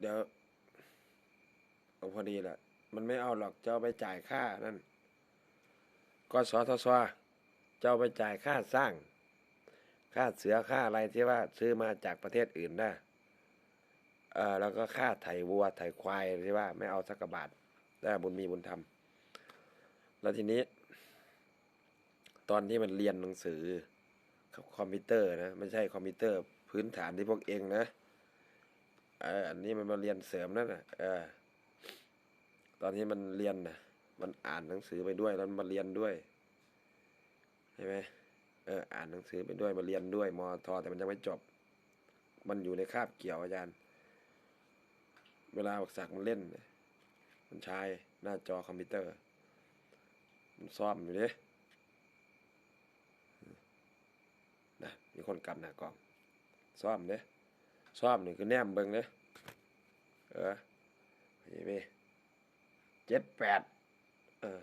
เดี๋ยวเอาพอดีแหละมันไม่เอาหรอกเจ้าไปจ่ายค่านั่นก็สทศเจ้าไปจ่ายค่าสร้าง ค่าเสือค่าอะไรที่ว่าซื้อมาจากประเทศอื่นนะเออแล้วก็ค่าไถวัวไถควายที่ว่า ไม่เอาสักบาทได้บุญมีบุญธรรม แล้วทีนี้ ตอนที่มันเรียนหนังสือคอมพิวเตอร์นะ ไม่ใช่คอมพิวเตอร์พื้นฐานที่พวกเองนะ เอออันนี้มันมาเรียนเสริมนั่นนะเออ ตอนนี้มันเรียนนะมันอ่านหนังสือไปด้วยแล้วมันมาเรียนด้วยใช่ไหมเอออ่านหนังสือไปด้วยมาเรียนด้วยมอทอแต่มันยังไม่จบ มันอยู่ในคาบเกี่ยวอาจารย์ เวลาบักศักดิ์มันเล่น มันใช้หน้าจอคอมพิวเตอร์ มันซ่อมอยู่ดินะมีคนกำหน้ากล้อง ซ่อมเด้ ซ่อมนี่คือแนมเบิ่งเด้เออนี่ไปเจ็ดแปดเออ